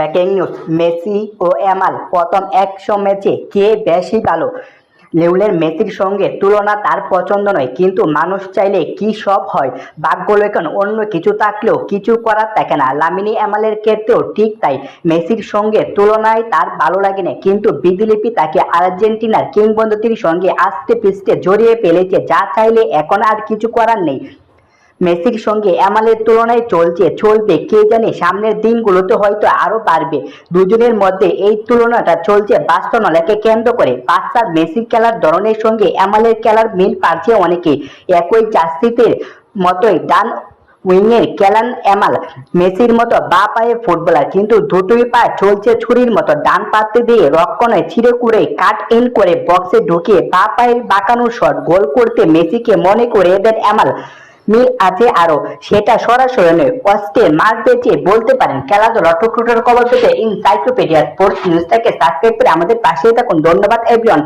Breaking news Messi ও এমাল প্রথম একশো ম্যাচে কে বেশি ভালো লিওনেল মেসির সঙ্গে তুলনা তার পছন্দ নয়, কিন্তু মানুষ চাইলে কি সব হয়? ভাগ্য লেখন অন্য কিছু থাকলেও কিছু করার থাকে না। লামিনী এমালের ক্ষেত্রেও ঠিক তাই। মেসির সঙ্গে তুলনায় তার ভালো লাগে না, কিন্তু বিধিলিপি তাকে আর্জেন্টিনার কিংবদন্তির সঙ্গে আস্তে পিস্তে জড়িয়ে ফেলেছে। যা চাইলে এখন আর কিছু করার নেই। মেসির সঙ্গে এমালের তুলনায় চলছে, চলবে, কে জানে সামনের দিনগুলোতে হয়তো আরও বাড়বে। দুজনের মধ্যে এই তুলনাটা চলছে বাস্তবনাকে কেন্দ্র করে। বাচ্চার মেসির খেলার ধরনের সঙ্গে এমালের খেলার মিল পাচ্ছে অনেকে। একই জার্সিতে মতোই ডান উইংয়ের কেলান এমাল মেসির মতো বা পায়ে ফুটবলার। কিন্তু দুটোই পা চলছে ছুরির মতো। ডান পাতে দিয়ে রক্ষণে ছিঁড়ে কুড়ে কাট ইন করে বক্সে ঢুকিয়ে বা পায়ের বাঁকানো শট। গোল করতে মেসিকে মনে করে দেন এমাল মিল আছে আরও। সেটা সরাসরি নয় অস্তে মার পেয়েছে, বলতে পারেন খেলাধুলা টুকরোটার খবর পেতে ইনসাইক্লোপিডিয়া স্পোর্টস নিউজটাকে সাবস্ক্রাইব করে আমাদের পাশে থাকুন। ধন্যবাদ এভরিওয়ান